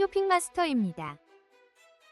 쇼핑마스터입니다.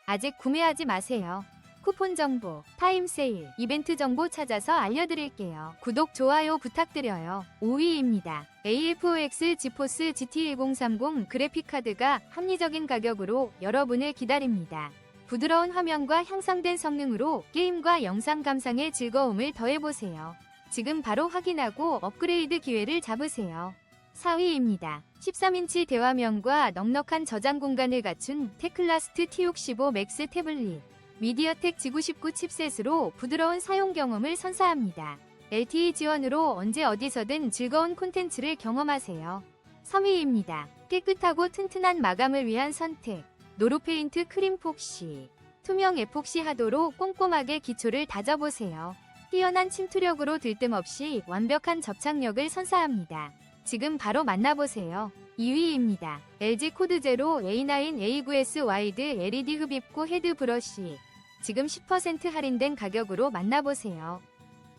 아직 구매하지 마세요. 쿠폰 정보, 타임 세일, 이벤트 정보 찾아서 알려드릴게요. 구독, 좋아요 부탁드려요. 5위입니다. AFOX 지포스 GT1030 그래픽카드가 합리적인 가격으로 여러분을 기다립니다. 부드러운 화면과 향상된 성능으로 게임과 영상 감상의 즐거움을 더해보세요. 지금 바로 확인하고 업그레이드 기회를 잡으세요. 4위입니다. 13인치 대화면과 넉넉한 저장 공간을 갖춘 테클라스트 T65 맥스 태블릿. 미디어텍 G99 칩셋으로 부드러운 사용 경험을 선사합니다. LTE 지원으로 언제 어디서든 즐거운 콘텐츠를 경험하세요. 3위입니다. 깨끗하고 튼튼한 마감을 위한 선택. 노루페인트 크림 폭시. 투명 에폭시 하도로 꼼꼼하게 기초를 다져보세요. 뛰어난 침투력으로 들뜸 없이 완벽한 접착력을 선사합니다. 지금 바로 만나보세요. 2위입니다. LG 코드 제로 A9 A9S 와이드 LED 흡입고 헤드 브러쉬. 지금 10% 할인된 가격으로 만나보세요.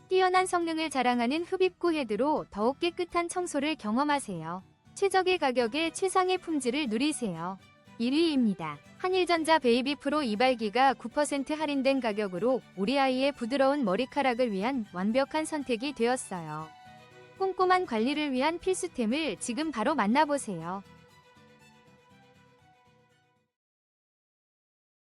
뛰어난 성능을 자랑하는 흡입구 헤드로 더욱 깨끗한 청소를 경험하세요. 최적의 가격에 최상의 품질을 누리세요. 1위입니다. 한일전자 베이비 프로 이발기가 9% 할인된 가격으로 우리 아이의 부드러운 머리카락을 위한 완벽한 선택이 되었어요. 꼼꼼한 관리를 위한 필수템을 지금 바로 만나보세요.